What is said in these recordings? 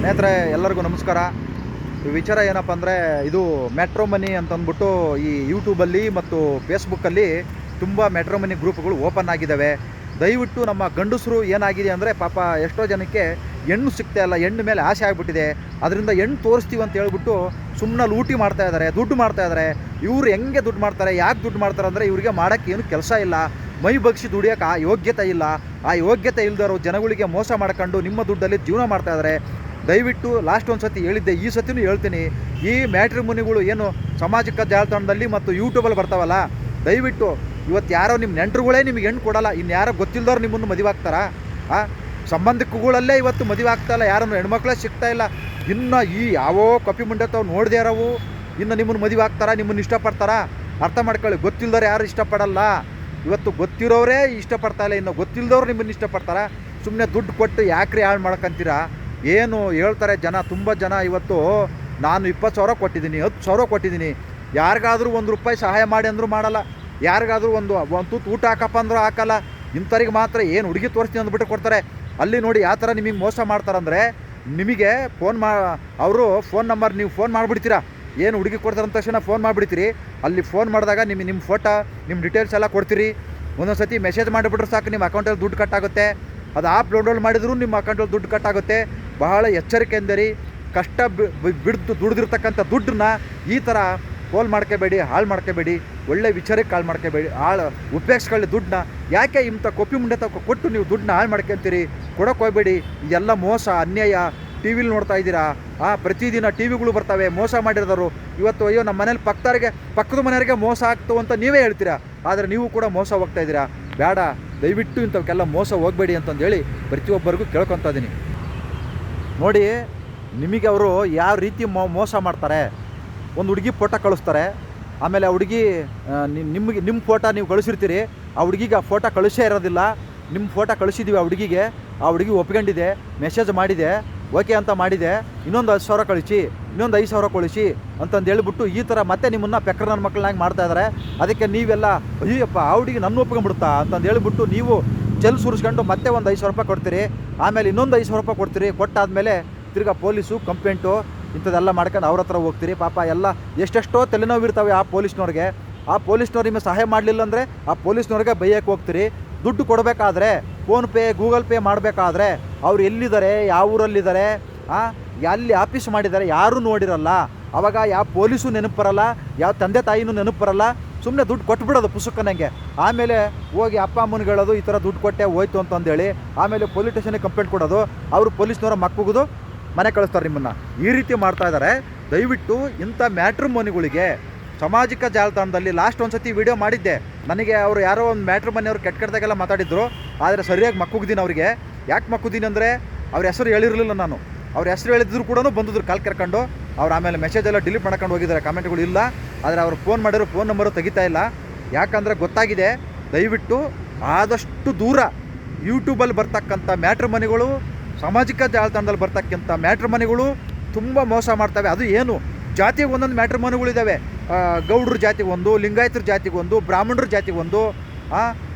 ಸ್ನೇಹಿತರೆ, ಎಲ್ಲರಿಗೂ ನಮಸ್ಕಾರ. ವಿಚಾರ ಏನಪ್ಪ ಅಂದರೆ, ಇದು ಮೆಟ್ರೋ ಮನಿ ಅಂತ ಅಂದ್ಬಿಟ್ಟು ಈ ಯೂಟ್ಯೂಬಲ್ಲಿ ಮತ್ತು ಫೇಸ್ಬುಕ್ಕಲ್ಲಿ ತುಂಬ ಮೆಟ್ರೋ ಮನಿ ಗ್ರೂಪ್ಗಳು ಓಪನ್ ಆಗಿದ್ದಾವೆ ದಯವಿಟ್ಟು ನಮ್ಮ ಗಂಡಸರು ಏನಾಗಿದೆ ಅಂದರೆ, ಪಾಪ ಎಷ್ಟೋ ಜನಕ್ಕೆ ಹೆಣ್ಣು ಸಿಗ್ತಾ ಇಲ್ಲ, ಹೆಣ್ಣು ಮೇಲೆ ಆಸೆ ಆಗಿಬಿಟ್ಟಿದೆ. ಅದರಿಂದ ಹೆಣ್ಣು ತೋರಿಸ್ತೀವಿ ಅಂತ ಹೇಳ್ಬಿಟ್ಟು ಸುಮ್ಮನೆ ಲೂಟಿ ಮಾಡ್ತಾ ಇದ್ದಾರೆ ದುಡ್ಡು ಮಾಡ್ತಾ ಇದ್ದಾರೆ ಇವರು ಹೆಂಗೆ ದುಡ್ಡು ಮಾಡ್ತಾರೆ, ಯಾಕೆ ದುಡ್ಡು ಮಾಡ್ತಾರೆ ಅಂದರೆ, ಇವರಿಗೆ ಮಾಡೋಕ್ಕೆ ಏನು ಕೆಲಸ ಇಲ್ಲ. ಮೈ ಬಗ್ಸಿ ದುಡಿಯೋಕೆ ಆ ಯೋಗ್ಯತೆ ಇಲ್ಲ. ಆ ಯೋಗ್ಯತೆ ಇಲ್ಲದವರು ಜನಗಳಿಗೆ ಮೋಸ ಮಾಡ್ಕೊಂಡು ನಿಮ್ಮ ದುಡ್ಡಲ್ಲಿ ಜೀವನ ಮಾಡ್ತಾ ಇದ್ದಾರೆ ದಯವಿಟ್ಟು ಲಾಸ್ಟ್ ಒಂದು ಸತಿ ಹೇಳಿದ್ದೆ, ಈ ಸತಿನೂ ಹೇಳ್ತೀನಿ, ಈ ಮ್ಯಾಟ್ರಿಮುನಿಗಳು ಏನು ಸಾಮಾಜಿಕ ಜಾಲತಾಣದಲ್ಲಿ ಮತ್ತು ಯೂಟ್ಯೂಬಲ್ಲಿ ಬರ್ತಾವಲ್ಲ, ದಯವಿಟ್ಟು ಇವತ್ತು ಯಾರೋ ನಿಮ್ಮ ನೆಂಟರುಗಳೇ ನಿಮಗೆ ಹೆಣ್ಣು ಕೊಡಲ್ಲ ಇನ್ನು ಯಾರೋ ಗೊತ್ತಿಲ್ಲದವ್ರು ನಿಮ್ಮನ್ನು ಮದುವೆ ಆಗ್ತಾರಾ? ಆ ಸಂಬಂಧಿಕಗಳಲ್ಲೇ ಇವತ್ತು ಮದುವೆ ಆಗ್ತಾ ಇಲ್ಲ, ಯಾರನ್ನು ಹೆಣ್ಮಕ್ಳೇ ಸಿಗ್ತಾ ಇಲ್ಲ. ಇನ್ನು ಈ ಯಾವೋ ಕಪಿ ಮುಂಡೆ ತಾವು ನೋಡದೇ ಇನ್ನು ನಿಮ್ಮನ್ನು ಮದುವೆ ಆಗ್ತಾರಾ, ನಿಮ್ಮನ್ನು ಇಷ್ಟಪಡ್ತಾರಾ? ಅರ್ಥ ಮಾಡ್ಕೊಳ್ಳಿ ಗೊತ್ತಿಲ್ಲದವ್ರು ಯಾರು ಇಷ್ಟಪಡಲ್ಲ. ಇವತ್ತು ಗೊತ್ತಿರೋರೇ ಇಷ್ಟಪಡ್ತಾ ಇಲ್ಲ, ಇನ್ನು ಗೊತ್ತಿಲ್ಲದವ್ರು ನಿಮ್ಮನ್ನು ಇಷ್ಟಪಡ್ತಾರೆ? ಸುಮ್ಮನೆ ದುಡ್ಡು ಕೊಟ್ಟು ಯಾಕ್ರಿ ಹಾಳು ಮಾಡ್ಕೊಂತೀರಾ ಏನು ಹೇಳ್ತಾರೆ ಜನ, ತುಂಬ ಜನ ಇವತ್ತು ನಾನು ಇಪ್ಪತ್ತು ಸಾವಿರ ಕೊಟ್ಟಿದ್ದೀನಿ, ಹತ್ತು ಸಾವಿರ ಕೊಟ್ಟಿದ್ದೀನಿ. ಯಾರಿಗಾದರೂ ಒಂದು ರೂಪಾಯಿ ಸಹಾಯ ಮಾಡಿ ಅಂದರೂ ಮಾಡಲ್ಲ. ಯಾರಿಗಾದರೂ ಒಂದು ಒಂದು ತುತ್ತು ಊಟ ಹಾಕಪ್ಪ ಅಂದರೂ ಹಾಕಲ್ಲ. ಇಂಥವ್ರಿಗೆ ಮಾತ್ರ ಏನು ಹುಡುಗಿ ತೋರಿಸ್ತೀನಿ ಅಂದ್ಬಿಟ್ಟು ಕೊಡ್ತಾರೆ. ಅಲ್ಲಿ ನೋಡಿ ಯಾವ ಥರ ನಿಮಗೆ ಮೋಸ ಮಾಡ್ತಾರಂದರೆ, ನಿಮಗೆ ಫೋನ್ ಮಾ, ಅವರು ಫೋನ್ ನಂಬರ್ ನೀವು ಫೋನ್ ಮಾಡಿಬಿಡ್ತೀರಾ? ಏನು ಹುಡುಗಿ ಕೊಡ್ತಾರೆ ತಕ್ಷಣ ಫೋನ್ ಮಾಡಿಬಿಡ್ತೀರಿ? ಅಲ್ಲಿ ಫೋನ್ ಮಾಡಿದಾಗ ನಿಮ್ಮ ನಿಮ್ಮ ಫೋಟೋ ನಿಮ್ಮ ಡೀಟೇಲ್ಸ್ ಎಲ್ಲ ಕೊಡ್ತೀರಿ. ಒಂದೊಂದು ಸತಿ ಮೆಸೇಜ್ ಮಾಡಿಬಿಟ್ರೆ ಸಾಕು, ನಿಮ್ಮ ಅಕೌಂಟಲ್ಲಿ ದುಡ್ಡು ಕಟ್ಟಾಗುತ್ತೆ ಅದು ಆಪ್ ಡೌನ್ಲೋಡ್ ಮಾಡಿದ್ರು ನಿಮ್ಮ ಅಕೌಂಟಲ್ಲಿ ದುಡ್ಡು ಕಟ್ಟಾಗುತ್ತೆ ಬಹಳ ಎಚ್ಚರಿಕೆ ಎಂದರಿ, ಕಷ್ಟ ಬಿಡ್ದು ದುಡ್ದಿರ್ತಕ್ಕಂಥ ದುಡ್ಡನ್ನ ಈ ಥರ ಪೋಲ್ ಮಾಡ್ಕೋಬೇಡಿ, ಹಾಳು ಮಾಡ್ಕೋಬೇಡಿ, ಒಳ್ಳೆ ವಿಚಾರಕ್ಕೆ ಹಾಳು ಮಾಡ್ಕೋಬೇಡಿ, ಹಾಳು ಉಪಯೋಗಿಸ್ಕೊಳ್ಳಿ ದುಡ್ಡನ್ನ. ಯಾಕೆ ಇಂಥ ಕೊಪ್ಪಿ ಮುಂಡೆ ತಕ್ಕ ಕೊಟ್ಟು ನೀವು ದುಡ್ಡನ್ನ ಹಾಳು ಮಾಡ್ಕೊಂತೀರಿ? ಕೊಡೋಕೆ ಹೋಗ್ಬೇಡಿ. ಇದೆಲ್ಲ ಮೋಸ, ಅನ್ಯಾಯ. ಟಿ ವಿಲಿ ನೋಡ್ತಾ ಇದ್ದೀರಾ? ಆ, ಪ್ರತಿದಿನ ಟಿ ವಿಗಳು ಬರ್ತವೆ, ಮೋಸ ಮಾಡಿರೋರು. ಇವತ್ತು ಅಯ್ಯೋ, ನಮ್ಮ ಮನೇಲಿ ಪಕ್ಕದವರಿಗೆ ಪಕ್ಕದ ಮನೆಯವರಿಗೆ ಮೋಸ ಆಗ್ತು ಅಂತ ನೀವೇ ಹೇಳ್ತೀರಾ? ಆದರೆ ನೀವು ಕೂಡ ಮೋಸ ಹೋಗ್ತಾ ಇದ್ದೀರಾ? ಬೇಡ. ದಯವಿಟ್ಟು ಇಂಥವಕ್ಕೆಲ್ಲ ಮೋಸ ಹೋಗಬೇಡಿ ಅಂತಂದೇಳಿ ಪ್ರತಿಯೊಬ್ಬರಿಗೂ ಕೇಳ್ಕೊತಾ ಇದ್ದೀನಿ ನೋಡಿ, ನಿಮಗೆ ಅವರು ಯಾವ ರೀತಿ ಮೋಸ ಮಾಡ್ತಾರೆ, ಒಂದು ಹುಡುಗಿ ಫೋಟೋ ಕಳಿಸ್ತಾರೆ, ಆಮೇಲೆ ಆ ಹುಡುಗಿ ನಿಮಗೆ ನಿಮ್ಮ ಫೋಟೋ ನೀವು ಕಳಿಸಿರ್ತೀರಿ, ಆ ಹುಡುಗಿಗೆ ಆ ಫೋಟೋ ಕಳಿಸೇ ಇರೋದಿಲ್ಲ ನಿಮ್ಮ ಫೋಟೋ ಕಳಿಸಿದ್ದೀವಿ ಆ ಹುಡುಗಿಗೆ, ಆ ಹುಡುಗಿ ಒಪ್ಕೊಂಡಿದೆ, ಮೆಸೇಜ್ ಮಾಡಿದೆ ಓಕೆ ಅಂತ ಮಾಡಿದೆ, ಇನ್ನೊಂದು ಹತ್ತು ಸಾವಿರ ಕಳಿಸಿ, ಇನ್ನೊಂದು ಐದು ಸಾವಿರ ಕಳಿಸಿ ಅಂತಂದು ಹೇಳ್ಬಿಟ್ಟು ಈ ಥರ ಮತ್ತೆ ನಿಮ್ಮನ್ನು ಪೆಕ್ರನ ನನ್ನ ಮಕ್ಕಳನ್ನಾಗಿ ಮಾಡ್ತಾ ಇದ್ದಾರೆ ಅದಕ್ಕೆ ನೀವೆಲ್ಲ ಅಯ್ಯಪ್ಪ ಆ ಹುಡುಗಿ ನನ್ನ ಒಪ್ಕೊಂಡ್ಬಿಡ್ತಾ ಅಂತಂದು ಹೇಳ್ಬಿಟ್ಟು ನೀವು ಚೆಲ್ ಸುರಿಸ್ಕೊಂಡು ಮತ್ತೆ ಒಂದು ಐದು ಸಾವಿರ ರೂಪಾಯಿ ಕೊಡ್ತೀರಿ, ಆಮೇಲೆ ಇನ್ನೊಂದು ಐದು ಸಾವಿರ ರೂಪಾಯಿ ಕೊಡ್ತೀರಿ, ಕೊಟ್ಟಾದಮೇಲೆ ತಿರ್ಗಾ ಪೊಲೀಸು, ಕಂಪ್ಲೇಂಟು, ಇಂಥದ್ದೆಲ್ಲ ಮಾಡ್ಕೊಂಡು ಅವ್ರ ಹತ್ರ ಹೋಗ್ತೀರಿ, ಪಾಪ ಎಲ್ಲ ಎಷ್ಟೆಷ್ಟೋ ತಲೆನೋವು ಇರ್ತವೆ ಆ ಪೊಲೀಸ್ನವ್ರಿಗೆ, ಆ ಪೊಲೀಸ್ನವ್ರು ನಿಮಗೆ ಸಹಾಯ ಮಾಡಲಿಲ್ಲ ಅಂದರೆ ಆ ಪೊಲೀಸ್ನವ್ರಿಗೆ ಬೈಯಕ್ಕೆ ಹೋಗ್ತೀರಿ, ದುಡ್ಡು ಕೊಡಬೇಕಾದ್ರೆ ಫೋನ್ಪೇ, ಗೂಗಲ್ ಪೇ ಮಾಡಬೇಕಾದ್ರೆ ಅವ್ರು ಎಲ್ಲಿದ್ದಾರೆ, ಯಾವ ಊರಲ್ಲಿದ್ದಾರೆ ಎಲ್ಲಿ ಆಫೀಸ್ ಮಾಡಿದ್ದಾರೆ, ಯಾರೂ ನೋಡಿರಲ್ಲ. ಅವಾಗ ಯಾವ ಪೊಲೀಸು ನೆನಪು ಬರಲ್ಲ, ಯಾವ ತಂದೆ ತಾಯಿನೂ ನೆನಪು ಬರಲ್ಲ. ಸುಮ್ಮನೆ ದುಡ್ಡು ಕೊಟ್ಬಿಡೋದು ಪುಸ್ತಕನಂಗೆ ಆಮೇಲೆ ಹೋಗಿ ಅಪ್ಪ ಅಮ್ಮನಿಗೆ ಹೇಳೋದು ಈ ಥರ ದುಡ್ಡು ಕೊಟ್ಟೆ, ಹೋಯ್ತು ಅಂತಂದೇಳಿ ಆಮೇಲೆ ಪೊಲೀಸ್ ಸ್ಟೇಷನಿಗೆ ಕಂಪ್ಲೇಂಟ್ ಕೊಡೋದು. ಅವರು ಪೊಲೀಸ್ನವರ ಮಕ್ಕಗೋದು ಮನೆ ಕಳಿಸ್ತಾರೆ ನಿಮ್ಮನ್ನು. ಈ ರೀತಿ ಮಾಡ್ತಾ ಇದ್ದಾರೆ. ದಯವಿಟ್ಟು ಇಂಥ ಮ್ಯಾಟ್ರಿಮೋನಿಗಳಿಗೆ ಸಾಮಾಜಿಕ ಜಾಲತಾಣದಲ್ಲಿ ಲಾಸ್ಟ್ ಒಂದು ಸತಿ ವಿಡಿಯೋ ಮಾಡಿದ್ದೆ. ನನಗೆ ಅವರು ಯಾರೋ ಒಂದು ಮ್ಯಾಟ್ರ್ ಮನೆಯವರು ಕೆಟ್ಟ ಕೆಟ್ಟದಾಗೆಲ್ಲ ಮಾತಾಡಿದ್ರು. ಆದರೆ ಸರಿಯಾಗಿ ಮಕ್ಕುಗ್ದೀನಿ ಅವರಿಗೆ. ಯಾಕೆ ಮಕ್ಕುದೀನಿ ಅಂದರೆ ಅವ್ರ ಹೆಸರು ಹೇಳಿರಲಿಲ್ಲ ನಾನು. ಅವ್ರ ಹೆಸರು ಹೇಳಿದ್ರು ಕೂಡ ಬಂದಿದ್ರು ಕಾಲ್ ಕರ್ಕೊಂಡು. ಅವ್ರು ಆಮೇಲೆ ಮೆಸೇಜ್ ಎಲ್ಲ ಡಿಲೀಟ್ ಮಾಡ್ಕೊಂಡು ಹೋಗಿದ್ದಾರೆ. ಕಾಮೆಂಟ್ಗಳು ಇಲ್ಲ. ಆದರೆ ಅವ್ರು ಫೋನ್ ಮಾಡಿರೋ ಫೋನ್ ನಂಬರು ತೆಗಿತಾ ಇಲ್ಲ. ಯಾಕಂದರೆ ಗೊತ್ತಾಗಿದೆ, ದಯವಿಟ್ಟು ಆದಷ್ಟು ದೂರ ಯೂಟ್ಯೂಬಲ್ಲಿ ಬರ್ತಕ್ಕಂಥ ಮ್ಯಾಟ್ರ್ ಮನೆಗಳು, ಸಾಮಾಜಿಕ ಜಾಲತಾಣದಲ್ಲಿ ಬರ್ತಕ್ಕಂಥ ಮ್ಯಾಟ್ರ್ ಮನೆಗಳು ತುಂಬ ಮೋಸ ಮಾಡ್ತವೆ. ಅದು ಏನು? ಜಾತಿಗೆ ಒಂದೊಂದು ಮ್ಯಾಟ್ರ್ ಮನುಗಳಿದ್ದಾವೆ. ಗೌಡ್ರ ಜಾತಿಗೊಂದು ಲಿಂಗಾಯತರ ಜಾತಿಗೆ ಒಂದು, ಬ್ರಾಹ್ಮಣರ ಜಾತಿಗೆ ಒಂದು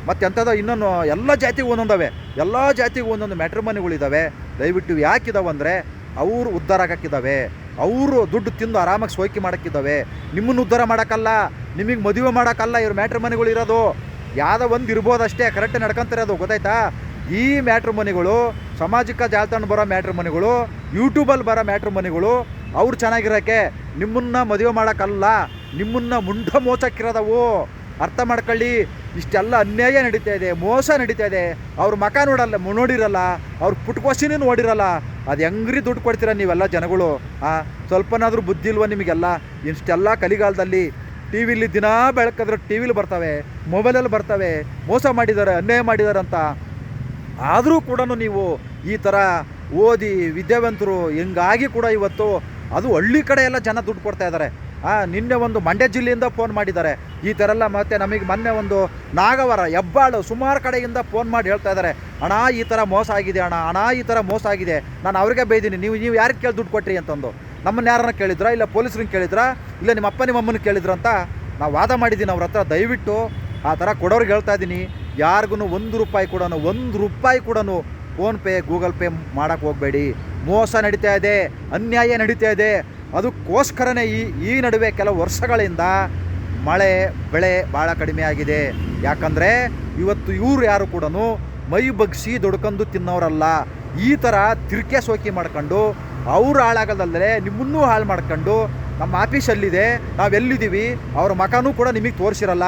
ಮತ್ತು ಎಂಥದ್ದು ಇನ್ನೊಂದು ಎಲ್ಲ ಜಾತಿಗೆ ಒಂದೊಂದವೆ. ಎಲ್ಲ ಜಾತಿಗೆ ಒಂದೊಂದು ಮ್ಯಾಟ್ರ್ ಮನೆಗಳಿದ್ದಾವೆ. ದಯವಿಟ್ಟು ಯಾಕಿದಾವೆ ಅಂದರೆ ಅವರು ಉದ್ಧಾರ ಆಗಕ್ಕಿದ್ದಾವೆ. ಅವರು ದುಡ್ಡು ತಿಂದು ಆರಾಮಾಗಿ ಸೋಯ್ಕೆ ಮಾಡೋಕ್ಕಿದ್ದಾವೆ. ನಿಮ್ಮನ್ನು ಉದ್ಧಾರ ಮಾಡೋಕ್ಕಲ್ಲ, ನಿಮಗೆ ಮದುವೆ ಮಾಡೋಕ್ಕಲ್ಲ ಇವ್ರ ಮ್ಯಾಟ್ರ್ ಮನೆಗಳು ಇರೋದು. ಯಾವುದೋ ಒಂದು ಇರ್ಬೋದಷ್ಟೇ ಕರೆಕ್ಟ್ ನಡ್ಕೊಂತಿರೋದು ಗೊತ್ತಾಯ್ತಾ? ಈ ಮ್ಯಾಟ್ರ್ ಮನೆಗಳು, ಸಾಮಾಜಿಕ ಜಾಲತಾಣ ಬರೋ ಮ್ಯಾಟ್ರ್ ಮನೆಗಳು ಯೂಟ್ಯೂಬಲ್ಲಿ ಬರೋ ಮ್ಯಾಟ್ರ್ ಮನೆಗಳು, ಅವ್ರು ಚೆನ್ನಾಗಿರೋಕ್ಕೆ ನಿಮ್ಮನ್ನ ಮದುವೆ ಮಾಡೋಕ್ಕಲ್ಲ, ನಿಮ್ಮನ್ನ ಮುಂಡ ಮೋಸಕ್ಕಿರೋದವು ಅರ್ಥ ಮಾಡ್ಕೊಳ್ಳಿ, ಇಷ್ಟೆಲ್ಲ ಅನ್ಯಾಯ ನಡೀತಾ ಇದೆ, ಮೋಸ ನಡೀತಾ ಇದೆ. ಅವ್ರ ಮಕ ನೋಡಲ್ಲ ನೋಡಿರಲ್ಲ, ಅವ್ರ ಪುಟ್ಕೋಸಿನೇ ನೋಡಿರಲ್ಲ. ಅದು ಹೆಂಗ್ರಿ ದುಡ್ಡು ಕೊಡ್ತೀರ ನೀವೆಲ್ಲ ಜನಗಳು? ಆ, ಸ್ವಲ್ಪನಾದರೂ ಬುದ್ಧಿ ಇಲ್ವ ನಿಮಗೆಲ್ಲ? ಇಷ್ಟೆಲ್ಲ ಕಲಿಗಾಲದಲ್ಲಿ ಟಿ ವಿಲಿ ದಿನಾ ಬೆಳಕಾದ್ರೆ ಟಿ ವಿಲಿ ಬರ್ತವೆ, ಮೊಬೈಲಲ್ಲಿ ಬರ್ತವೆ, ಮೋಸ ಮಾಡಿದ್ದಾರೆ, ಅನ್ಯಾಯ ಮಾಡಿದ್ದಾರೆ ಅಂತ. ಆದರೂ ಕೂಡ ನೀವು ಈ ಥರ ಓದಿ ವಿದ್ಯಾವಂತರು ಹೆಂಗಾಗಿ ಕೂಡ ಇವತ್ತು ಅದು ಹಳ್ಳಿ ಕಡೆ ಎಲ್ಲ ಜನ ದುಡ್ಡು ಕೊಡ್ತಾ ಇದ್ದಾರೆ. ನಿನ್ನೆ ಒಂದು ಮಂಡ್ಯ ಜಿಲ್ಲೆಯಿಂದ ಫೋನ್ ಮಾಡಿದ್ದಾರೆ. ಈ ಥರ ಎಲ್ಲ ಮತ್ತೆ ನಮಗೆ ಮೊನ್ನೆ ಒಂದು ನಾಗವರ, ಹೆಬ್ಬಾಳು ಸುಮಾರು ಕಡೆಯಿಂದ ಫೋನ್ ಮಾಡಿ ಹೇಳ್ತಾ ಇದ್ದಾರೆ. ಅಣ್ಣ, ಈ ಥರ ಮೋಸ ಆಗಿದೆ ಅಣ್ಣ ಅಣ್ಣ, ಈ ಥರ ಮೋಸ ಆಗಿದೆ. ನಾನು ಅವ್ರಿಗೆ ಬೈದೀನಿ. ನೀವು ನೀವು ಯಾರಿಗೆ ಕೇಳಿ ದುಡ್ಡು ಕೊಟ್ರಿ? ಅಂತಂದು. ನಮ್ಮನ್ನ ಯಾರನ್ನ ಕೇಳಿದ್ರಾ? ಇಲ್ಲ ಪೊಲೀಸ್ರನ್ನ ಕೇಳಿದ್ರಾ? ಇಲ್ಲ ನಿಮ್ಮ ಅಪ್ಪ ನಿಮ್ಮ ಅಮ್ಮನ ಕೇಳಿದ್ರಂತ ನಾವು ವಾದ ಮಾಡಿದ್ದೀನಿ ಅವ್ರ ಹತ್ರ. ದಯವಿಟ್ಟು ಆ ಥರ ಕೊಡೋರಿಗೆ ಹೇಳ್ತಾ ಇದ್ದೀನಿ. ಯಾರಿಗೂ ಒಂದು ರೂಪಾಯಿ ಕೂಡ ಒಂದು ರೂಪಾಯಿ ಕೂಡ ಫೋನ್ಪೇ ಗೂಗಲ್ ಪೇ ಮಾಡೋಕ್ಕೆ ಹೋಗಬೇಡಿ. ಮೋಸ ನಡೀತಾ ಇದೆ, ಅನ್ಯಾಯ ನಡೀತಾ ಇದೆ. ಅದಕ್ಕೋಸ್ಕರನೇ ಈ ಈ ನಡುವೆ ಕೆಲವು ವರ್ಷಗಳಿಂದ ಮಳೆ, ಬೆಳೆ ಭಾಳ ಕಡಿಮೆ ಆಗಿದೆ. ಯಾಕಂದರೆ ಇವತ್ತು ಇವರು ಯಾರು ಕೂಡ ಮೈ ಬಗ್ಸಿ ದುಡ್ಕೊಂಡು ತಿನ್ನೋರಲ್ಲ. ಈ ಥರ ತಿರ್ಕೆ ಸೋಕಿ ಮಾಡ್ಕೊಂಡು ಅವ್ರು ಹಾಳಾಗೋದಲ್ಲದೆ ನಿಮ್ಮನ್ನೂ ಹಾಳು ಮಾಡ್ಕೊಂಡು ನಮ್ಮ ಆಫೀಸಲ್ಲಿದೆ ನಾವೆಲ್ಲಿದ್ದೀವಿ ಅವ್ರ ಮಕನೂ ಕೂಡ ನಿಮಗೆ ತೋರಿಸಿರಲ್ಲ.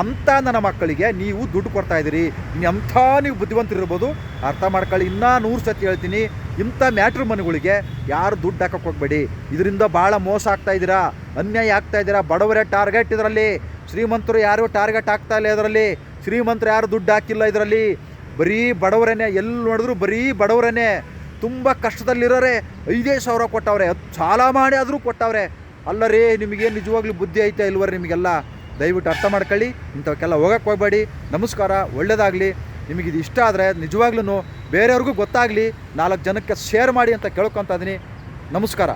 ಅಂಥ ನನ್ನ ಮಕ್ಕಳಿಗೆ ನೀವು ದುಡ್ಡು ಕೊಡ್ತಾ ಇದ್ದೀರಿ. ಅಂಥ ನೀವು ಬುದ್ಧಿವಂತರಿರ್ಬೋದು, ಅರ್ಥ ಮಾಡ್ಕೊಳ್ಳಿ. ಇನ್ನೂ ನೂರು ಸತಿ ಹೇಳ್ತೀನಿ. ಇಂಥ ಮ್ಯಾಟ್ರ್ ಮನೆಗಳಿಗೆ ಯಾರು ದುಡ್ಡು ಹಾಕಕ್ಕೆ ಹೋಗಬೇಡಿ. ಇದರಿಂದ ಭಾಳ ಮೋಸ ಆಗ್ತಾ ಇದ್ದೀರಾ? ಅನ್ಯಾಯ ಆಗ್ತಾ ಇದ್ದೀರಾ? ಬಡವರೇ ಟಾರ್ಗೆಟ್ ಇದರಲ್ಲಿ. ಶ್ರೀಮಂತರು ಯಾರು ಟಾರ್ಗೆಟ್ ಆಗ್ತಾ ಇಲ್ಲ ಇದರಲ್ಲಿ? ಶ್ರೀಮಂತರು ಯಾರು ದುಡ್ಡು ಹಾಕಿಲ್ಲ ಇದರಲ್ಲಿ? ಬರೀ ಬಡವರೇನೆ, ಎಲ್ಲಿ ನೋಡಿದ್ರು ಬರೀ ಬಡವರೇನೆ. ತುಂಬ ಕಷ್ಟದಲ್ಲಿರೋರೆ. ಐದೇ ಸಾವಿರ ಕೊಟ್ಟವ್ರೆ. ಹತ್ತು ಸಾಲ ಮಾಡಿ ಆದರೂ ಕೊಟ್ಟವ್ರೆ. ಅಲ್ಲ ರೀ ನಿಮಗೇನು ನಿಜವಾಗ್ಲೂ ಬುದ್ಧಿ ಐತೆ ಇಲ್ವರಿ ನಿಮಗೆಲ್ಲ? ದಯವಿಟ್ಟು ಅರ್ಥ ಮಾಡ್ಕೊಳ್ಳಿ. ಇಂಥವಕ್ಕೆಲ್ಲ ಹೋಗಕ್ಕೆ ಹೋಗಬೇಡಿ. ನಮಸ್ಕಾರ. ಒಳ್ಳೆಯದಾಗಲಿ ನಿಮಗಿದು ಇಷ್ಟ ಆದರೆ ನಿಜವಾಗ್ಲೂ ಬೇರೆಯವ್ರಿಗೂ ಗೊತ್ತಾಗಲಿ ನಾಲ್ಕು ಜನಕ್ಕೆ ಶೇರ್ ಮಾಡಿ ಅಂತ ಕೇಳ್ಕೊತಾ ಇದ್ದೀನಿ. ನಮಸ್ಕಾರ.